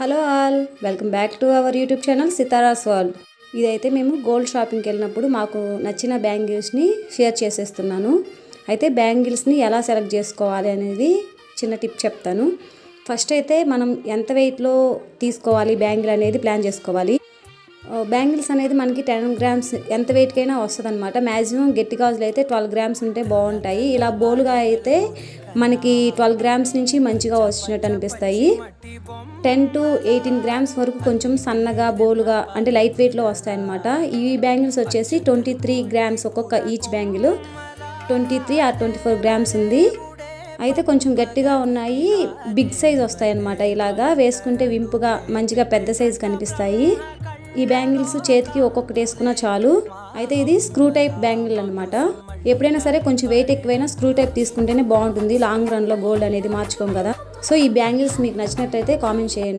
Hello all welcome back to our YouTube channel Sitaras world. ఇదైతే మేము gold షాపింగ్కి వెళ్ళినప్పుడు మాకు నచ్చిన బ్యాంగిల్స్ని షేర్ చేసేస్తున్నాను. అయితే బ్యాంగిల్స్ని ఎలా సెలెక్ట్ చేసుకోవాలి అనేది చిన్న టిప్ చెప్తాను. ఫస్ట్ అయితే మనం ఎంత వెయిట్లో తీసుకోవాలి బ్యాంగిల్ అనేది ప్లాన్ చేసుకోవాలి. బ్యాంగిల్స్ అనేది మనకి టెన్ గ్రామ్స్ ఎంత వెయిట్కైనా వస్తుంది అనమాట మ్యాక్సిమం గట్టి గాజులు అయితే ట్వెల్వ్ గ్రామ్స్ ఉంటే బాగుంటాయి. ఇలా బోలుగా అయితే మనకి ట్వెల్వ్ గ్రామ్స్ నుంచి మంచిగా వచ్చినట్టు అనిపిస్తాయి. టెన్ టు ఎయిటీన్ గ్రామ్స్ వరకు కొంచెం సన్నగా బోలుగా అంటే లైట్ వెయిట్లో వస్తాయన్నమాట. ఈ బ్యాంగిల్స్ వచ్చేసి ట్వంటీ త్రీ గ్రామ్స్ ఒక్కొక్క each bangle twenty three or twenty four grams ఉంది. అయితే కొంచెం గట్టిగా ఉన్నాయి. బిగ్ సైజ్ వస్తాయి అన్నమాట ఇలాగా. వేసుకుంటే వింపుగా మంచిగా పెద్ద సైజ్ కనిపిస్తాయి. ఈ బ్యాంగిల్స్ చేతికి ఒక్కొక్కటి వేసుకున్నా చాలు. అయితే ఇది స్క్రూ టైప్ బ్యాంగిల్ అనమాట ఎప్పుడైనా సరే కొంచెం వెయిట్ ఎక్కువైనా స్క్రూ టైప్ తీసుకుంటేనే బాగుంటుంది. లాంగ్ రన్లో గోల్డ్ అనేది మార్చుకోం కదా. సో ఈ బ్యాంగిల్స్ మీకు నచ్చినట్టయితే కామెంట్ చేయండి.